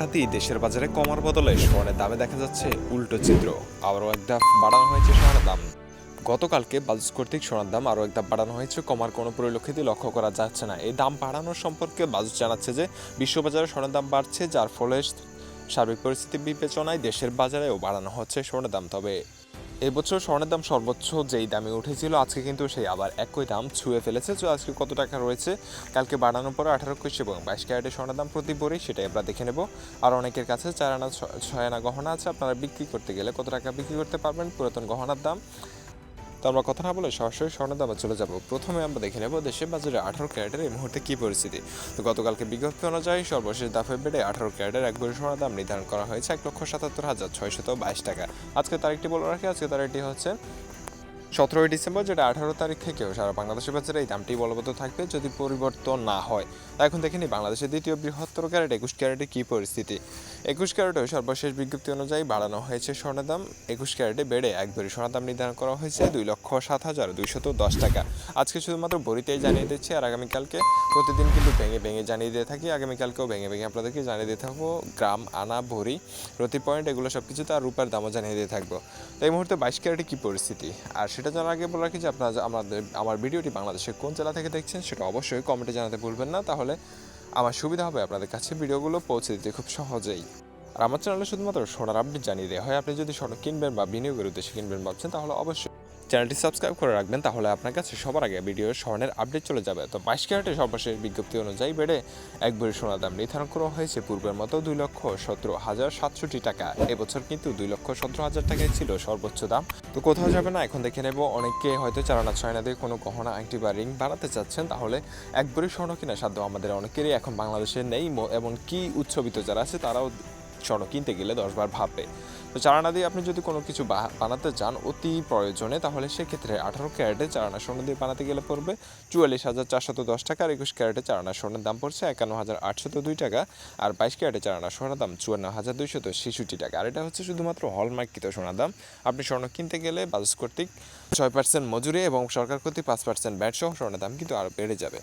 সম্প্রতি দেশের বাজারে কমার বদলে স্বর্ণের দামে দেখা যাচ্ছে উল্টো চিত্র। আবারও এক ধাপ বাড়ানো হয়েছে স্বর্ণের দাম। গতকালকে বাজুস কর্তৃক সোনার দাম আরও এক ধাপ বাড়ানো হয়েছে। কমার কোনো পরিলক্ষিতই লক্ষ্য করা যাচ্ছে না। এই দাম বাড়ানোর সম্পর্কে বাজুস জানাচ্ছে যে, বিশ্ববাজারে স্বর্ণের দাম বাড়ছে, যার ফলে সার্বিক পরিস্থিতি বিবেচনায় দেশের বাজারেও বাড়ানো হচ্ছে স্বর্ণের দাম। তবে এবছর স্বর্ণের দাম সর্বোচ্চ যেই দামে উঠেছিল, আজকে কিন্তু সেই আবার একই দাম ছুঁয়ে ফেলেছে। তো আজকে কত টাকা রয়েছে? কালকে বাড়ানোর পরে আঠারো, একুশ এবং বাইশ ক্যারেটের স্বর্ণের দাম প্রতি ভরি সেটাই আমরা দেখে নেব। আর অনেকের কাছে চার আনা ছয় আনা গহনা আছে, আপনারা বিক্রি করতে গেলে কত টাকা বিক্রি করতে পারবেন? পুরাতন গহনার দাম তো আমরা কথা না বলে সরাসরি স্বর্ণের দামে চলে যাব। প্রথমে আমরা দেখে নেব দেশের বাজারে আঠারো ক্যারেটের এই মুহূর্তে কী পরিস্থিতি। তো গতকালকে বিজ্ঞপ্তি অনুযায়ী সর্বশেষ দাফে বেড়ে আঠারো ক্যারেটের এক ভরি সোনার দাম নির্ধারণ করা হয়েছে এক লক্ষ সাতাত্তর হাজার ছয়শত বাইশ টাকা। আজকে তারিখটি বলে রাখি, আজকে তারিখটি হচ্ছে সতেরোই ডিসেম্বর, যেটা আঠারো তারিখ থেকেও সারা বাংলাদেশের বাজারে এই দামটি বলবৎ থাকবে যদি পরিবর্তন না হয়। তা এখন দেখে নিই বাংলাদেশের দ্বিতীয় বৃহত্তর ক্যারেট, একুশ ক্যারেটে কী পরিস্থিতি? একুশ ক্যারেটেও সর্বশেষ বিজ্ঞপ্তি অনুযায়ী বাড়ানো হয়েছে স্বর্ণের দাম। একুশ ক্যারেটে বেড়ে এক ভরি সোনার দাম নির্ধারণ করা হয়েছে দুই লক্ষ সাত হাজার দুইশত দশ টাকা। আজকে শুধুমাত্র ভরিতেই জানিয়ে দিচ্ছি আর আগামীকালকে প্রতিদিন কিন্তু ভেঙে ভেঙে জানিয়ে দিয়ে থাকি। আগামীকালকেও ভেঙে ভেঙে আপনাদেরকে জানিয়ে দিয়ে থাকব গ্রাম, আনা, ভরি প্রতি পয়েন্ট এগুলো সব কিছু তার রূপার দামও জানিয়ে দিয়ে থাকব। তো এই মুহূর্তে বাইশ ক্যারেটে কী পরিস্থিতি? আর সেটা জানার আগে বলে রাখি যে আপনারা আমাদের, আমার ভিডিওটি বাংলাদেশের কোন জেলা থেকে দেখছেন সেটা অবশ্যই কমেন্টে জানাতে ভুলবেন না। তাহলে আমার সুবিধা হবে আপনাদের কাছে ভিডিওগুলো পৌঁছে দিতে খুব সহজেই। আর আমার চ্যানেলে শুধুমাত্র সোনার আপডেট জানিয়ে দেওয়া হয়। আপনি যদি স্বর্ণ কিনবেন বা বিনিয়োগের উদ্দেশ্যে কিনবেন ভাবছেন তাহলে অবশ্যই চ্যানেলটি সাবস্ক্রাইব করে রাখবেন, তাহলে আপনার কাছে সবার আগে ভিডিওর স্বর্ণের আপডেট চলে যাবে। তো বাইশ ক্যারেটের সর্বশেষ বিজ্ঞপ্তি অনুযায়ী বেড়ে এক ভরি সোনার দাম নির্ধারণ করা হয়েছে। পূর্বের মতো দুই লক্ষ সতেরো হাজার সাতষট্টি টাকা, এবছর কিন্তু দুই লক্ষ সতেরো হাজার টাকাই ছিল সর্বোচ্চ দাম। তো কোথাও যাবে না, এখন দেখে নেব। অনেকে হয়তো চারানা ছয়না দিয়ে কোনো গহনা, আংটি বা রিং বানাতে চাচ্ছেন, তাহলে এক ভরি স্বর্ণ কিনা সাধ্য আমাদের অনেকেরই এখন বাংলাদেশে নেই। ম- এমন কি উচ্চবিত্ত যারা আছে, তারাও স্বর্ণ কিনতে গেলে দশবার ভাববে। তো চারানা দিয়ে আপনি যদি কোনো কিছু বানাতে চান অতি প্রয়োজনে, তাহলে সেক্ষেত্রে আঠারো ক্যারেটে চারানা স্বর্ণ দিয়ে বানাতে গেলে পড়বে চুয়াল্লিশ হাজার চারশত দশ টাকা, আর একুশ ক্যারেটে চারানা স্বর্ণের দাম পড়ছে একান্ন হাজার আটশত দুই টাকা, আর বাইশ ক্যারেটে চারানা স্বর্ণের দাম চুয়ান্ন হাজার দুইশত ছেষট্টি টাকা। আর এটা হচ্ছে শুধুমাত্র হলমার্কিত সোনার দাম। আপনি স্বর্ণ কিনতে গেলে বাজাজ কর্তৃক ছয় পার্সেন্ট মজুরি এবং সরকার কর্তৃক পাঁচ পার্সেন্ট ব্যাট সহ স্বর্ণের দাম কিন্তু আরও বেড়ে যাবে।